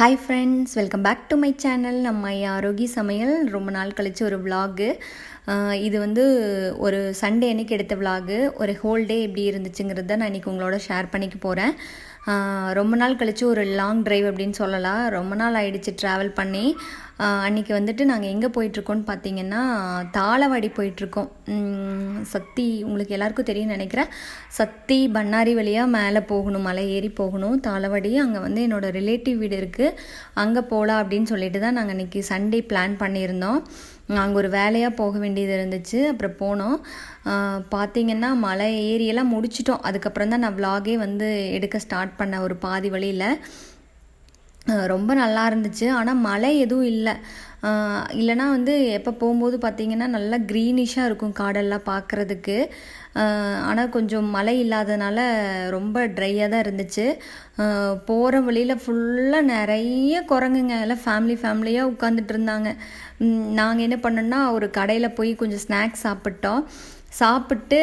Hi friends welcome back to my channel நம்ம ஆரோக்கிய சமையல். ரொம்ப நாள் கழித்து ஒரு விலாகு இது வந்து ஒரு சண்டே அன்னைக்கு எடுத்த விலாகு ஒரு ஹோல் டே எப்படி இருந்துச்சுங்கிறத நான் இன்றைக்கி உங்களோட ஷேர் பண்ணிக்க போகிறேன் ரொம்ப நாள் கழித்து ஒரு லாங் டிரைவ் அப்படின்னு சொல்லலாம். ரொம்ப நாள் ஆயிடுச்சு ட்ராவல் பண்ணி. அன்றைக்கி அன்னைக்கு வந்துட்டு நாங்கள் எங்கே போயிட்டுருக்கோம்னு பார்த்தீங்கன்னா தாளவாடி போயிட்டுருக்கோம். சத்தி உங்களுக்கு எல்லாருக்கும் தெரியும்னு நினைக்கிறேன். சத்தி பண்ணாரி வழியாக மேலே போகணும் மலை ஏறி போகணும். தாளவாடி அங்கே வந்து என்னோடய ரிலேட்டிவ் வீடு இருக்குது அங்கே போகலாம் அப்படின்னு சொல்லிட்டு தான் நாங்கள் அன்றைக்கி சண்டே பிளான் பண்ணியிருந்தோம். அங்கே ஒரு வேலையாக போக வேண்டியது இருந்துச்சு. அப்புறம் போனோம். பார்த்திங்கன்னா பார்த்தீங்கன்னா மலை ஏரியெல்லாம் முடிச்சிட்டோம். அதுக்கப்புறம் தான் நான் வ்ளாகே வந்து எடுக்க ஸ்டார்ட் பண்ணேன் ஒரு பாதி வழியில். ரொம்ப நல்லா இருந்துச்சு. ஆனால் மழை எதுவும் இல்லை. இல்லைனா வந்து எப்போ போகும்போது பார்த்தீங்கன்னா நல்லா க்ரீனிஷாக இருக்கும் காடெல்லாம் பார்க்குறதுக்கு ஆனால் கொஞ்சம் மழை இல்லாதனால ரொம்ப ட்ரையாக தான் இருந்துச்சு. போகிற வழியில் ஃபுல்லாக நிறைய குரங்குங்க. எல்லாம் ஃபேமிலி ஃபேமிலியாக உட்காந்துட்டு இருந்தாங்க. நாங்கள் என்ன பண்ணோன்னா ஒரு கடையில் போய் கொஞ்சம் ஸ்நாக்ஸ் சாப்பிட்டோம். சாப்பிட்டு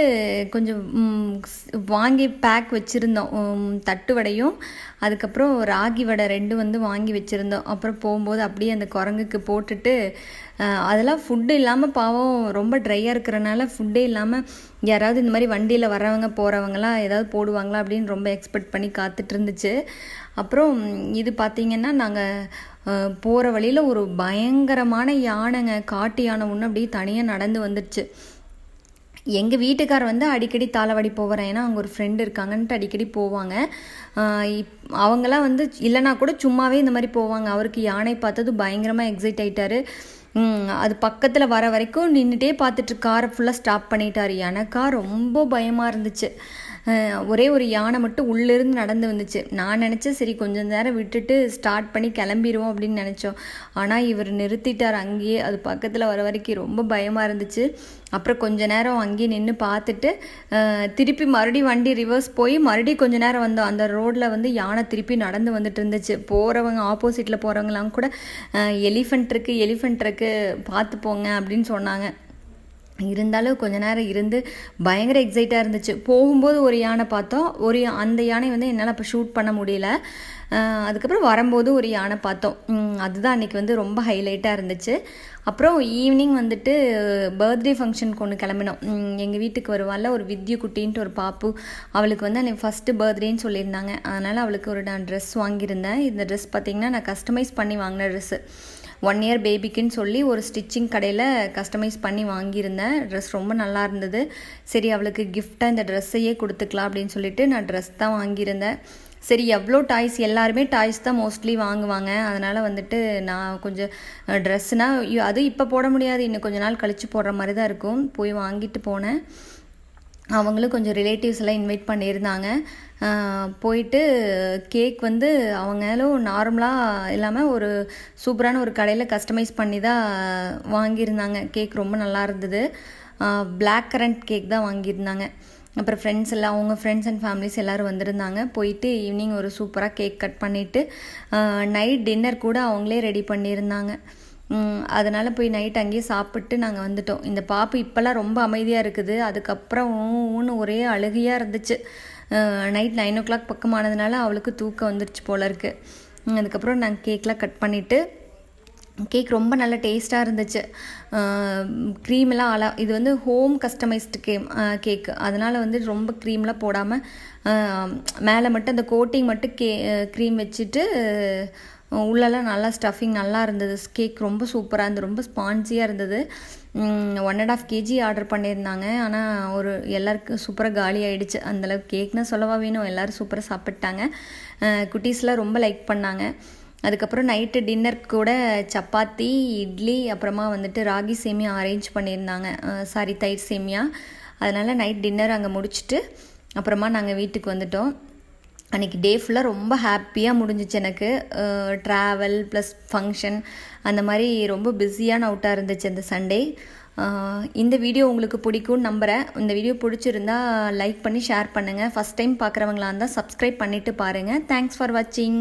கொஞ்சம் வாங்கி பேக் வச்சுருந்தோம். தட்டு வடையும். அதுக்கப்புறம் ராகி வடை ரெண்டும் வந்து வாங்கி வச்சுருந்தோம். அப்புறம் போகும்போது அப்படியே அந்த குரங்குக்கு போட்டுட்டு அதெல்லாம் ஃபுட்டு இல்லாமல் பாவம் ரொம்ப ட்ரையாக இருக்கிறனால ஃபுட்டே இல்லாமல் யாராவது இந்த மாதிரி வண்டியில் வரவங்க போகிறவங்களாம் ஏதாவது போடுவாங்களா அப்படின்னு ரொம்ப எக்ஸ்பெக்ட் பண்ணி காத்துட்டு இருந்துச்சு. அப்புறம் இது பார்த்திங்கன்னா நாங்கள் போகிற வழியில் ஒரு பயங்கரமான யானைங்க காட்டு யானை ஒன்று அப்படியே தனியாக நடந்து வந்துடுச்சு எங்கள் வீட்டுக்கார் வந்து அடிக்கடி தாளவாடி போகிறேன் ஏன்னா அவங்க ஒரு ஃப்ரெண்டு இருக்காங்கன்ட்டு அடிக்கடி போவாங்க. இப் அவங்களாம் வந்து இல்லைனா கூட சும்மாவே இந்த மாதிரி போவாங்க. அவருக்கு யானை பார்த்தது பயங்கரமாக எக்ஸைட் ஆகிட்டாரு அது பக்கத்தில் வர வரைக்கும் நின்றுட்டே பார்த்துட்டு காரை ஃபுல்லாக ஸ்டாப் பண்ணிட்டார். எனக்கா ரொம்ப பயமாக இருந்துச்சு. ஒரே ஒரு யானை மட்டும் உள்ளிருந்து நடந்து வந்துச்சு. நான் நினச்சேன் சரி கொஞ்சம் நேரம் விட்டுட்டு ஸ்டார்ட் பண்ணி கிளம்பிடுவோம் அப்படின்னு நினச்சோம். ஆனால் இவர் நிறுத்திட்டார் அங்கேயே. அது பக்கத்தில் வர வரைக்கும் ரொம்ப பயமாக இருந்துச்சு. அப்புறம் கொஞ்ச நேரம் அங்கேயே நின்று பார்த்துட்டு திருப்பி மறுபடியும் வண்டி ரிவர்ஸ் போய் மறுபடியும் கொஞ்ச நேரம் வந்தோம். அந்த ரோட்டில் வந்து யானை திருப்பி நடந்து வந்துட்டு இருந்துச்சு. போகிறவங்க ஆப்போசிட்டில் போகிறவங்களாம் கூட எலிஃபெண்ட் இருக்குது எலிஃபெண்ட் இருக்குது பார்த்து போங்க அப்படின்னு சொன்னாங்க. இருந்தாலும் கொஞ்ச நேரம் இருந்து பயங்கர எக்ஸைட்டாக இருந்துச்சு. போகும்போது ஒரு யானை பார்த்தோம். ஒரு அந்த யானை வந்து என்னால் அப்போ ஷூட் பண்ண முடியல. அதுக்கப்புறம் வரும்போது ஒரு யானை பார்த்தோம். அதுதான் அன்றைக்கி வந்து ரொம்ப ஹைலைட்டாக இருந்துச்சு. அப்புறம் ஈவினிங் வந்துட்டு பர்த்டே ஃபங்க்ஷனுக்கு ஒன்று கிளம்பினோம். எங்கள் வீட்டுக்கு வருவாள்ல ஒரு வித்யு குட்டின்ட்டு ஒரு பாப்பு. அவளுக்கு வந்து அன்றைக்கி ஃபஸ்ட்டு பர்த்டேன்னு சொல்லியிருந்தாங்க. அதனால் அவளுக்கு ஒரு நான் ட்ரெஸ் வாங்கியிருந்தேன். இந்த ட்ரெஸ் பார்த்திங்கன்னா நான் கஸ்டமைஸ் பண்ணி வாங்கின ட்ரெஸ்ஸு ஒன் இயர் பேபிக்குன்னு சொல்லி ஒரு ஸ்டிச்சிங் கடையில் கஸ்டமைஸ் பண்ணி வாங்கியிருந்தேன். ட்ரெஸ் ரொம்ப நல்லா இருந்தது. சரி அவளுக்கு கிஃப்டாக இந்த ட்ரெஸ்ஸையே கொடுத்துக்கலாம் அப்படின்னு சொல்லிட்டு நான் ட்ரெஸ் தான் வாங்கியிருந்தேன். சரி எவ்வளோ டாய்ஸ் எல்லாருமே டாய்ஸ் தான் மோஸ்ட்லி வாங்குவாங்க. அதனால் வந்துட்டு நான் கொஞ்சம் ட்ரெஸ்ஸுனால் அது இப்போ போட முடியாது. இன்னும் கொஞ்ச நாள் கழித்து போடுற மாதிரி தான் இருக்கும். போய் வாங்கிட்டு போனேன். அவங்களும் கொஞ்சம் ரிலேட்டிவ்ஸ் எல்லாம் இன்வைட் பண்ணியிருந்தாங்க. போயிட்டு கேக் வந்து அவங்களும் நார்மலாக இல்லாமல் ஒரு சூப்பரான ஒரு கடையில் கஸ்டமைஸ் பண்ணி தான் வாங்கியிருந்தாங்க. கேக் ரொம்ப நல்லா இருந்தது. பிளாக் கரண்ட் கேக் தான் வாங்கியிருந்தாங்க. அப்புறம் ஃப்ரெண்ட்ஸ் எல்லாம் அவங்க ஃப்ரெண்ட்ஸ் அண்ட் ஃபேமிலிஸ் எல்லோரும் வந்திருந்தாங்க. போயிட்டு ஈவினிங் ஒரு சூப்பராக கேக் கட் பண்ணிவிட்டு நைட் டின்னர் கூட அவங்களே ரெடி பண்ணியிருந்தாங்க. அதனால் போய் நைட் அங்கேயே சாப்பிட்டு நாங்கள் வந்துட்டோம். இந்த பாப்பு இப்போல்லாம் ரொம்ப அமைதியாக இருக்குது. அதுக்கப்புறம் ஊன்னு ஒரே அழுகையாக இருந்துச்சு. நைட் நைன் ஓ கிளாக் பக்கமானதுனால அவளுக்கு தூக்கம் வந்துருச்சு போல இருக்கு. அதுக்கப்புறம் நாங்கள் கேக்லாம் கட் பண்ணிவிட்டு கேக் ரொம்ப நல்ல டேஸ்ட்டாக இருந்துச்சு. க்ரீம்லாம் அலா இது வந்து ஹோம் கஸ்டமைஸ்டு கேம் கேக்கு அதனால் வந்து ரொம்ப க்ரீம்லாம் போடாமல் மேலே மட்டும் அந்த கோட்டிங் மட்டும் கே க்ரீம் வச்சுட்டு உள்ளெல்லாம் நல்லா ஸ்டஃபிங் நல்லா இருந்தது. கேக் ரொம்ப சூப்பராக இருந்தது. ரொம்ப ஸ்பான்சியாக இருந்தது. One and half KG order பண்ணியிருந்தாங்க. ஆனால் ஒரு எல்லாருக்கும் சூப்பராக காலி ஆகிடுச்சு அந்தளவுக்கு கேக்னா சொல்லவா வேணும்? எல்லோரும் சூப்பராக சாப்பிட்டாங்க குட்டீஸ்லாம் ரொம்ப லைக் பண்ணாங்க. அதுக்கப்புறம் நைட்டு டின்னர் கூட சப்பாத்தி இட்லி அப்புறமா வந்துட்டு ராகி சேமியா அரேஞ்ச் பண்ணியிருந்தாங்க. சாரி தயிர் சேமியா. அதனால் நைட் டின்னர் அங்கே முடிச்சுட்டு அப்புறமா நாங்கள் வீட்டுக்கு வந்துட்டோம். அன்றைக்கி டே ஃபுல்லாக ரொம்ப ஹாப்பியாக முடிஞ்சிச்சு எனக்கு. ட்ராவல் ப்ளஸ் ஃபங்க்ஷன் அந்த மாதிரி ரொம்ப பிஸியான அவுட்டாக இருந்துச்சு அந்த சண்டே இந்த வீடியோ உங்களுக்கு பிடிக்கும்னு நம்புகிறேன் இந்த வீடியோ பிடிச்சிருந்தா லைக் பண்ணி ஷேர் பண்ணுங்கள் ஃபஸ்ட் டைம் பார்க்குறவங்களா இருந்தால் சப்ஸ்கிரைப் பண்ணிவிட்டு பாருங்கள் தேங்க்ஸ் ஃபார் வாட்சிங்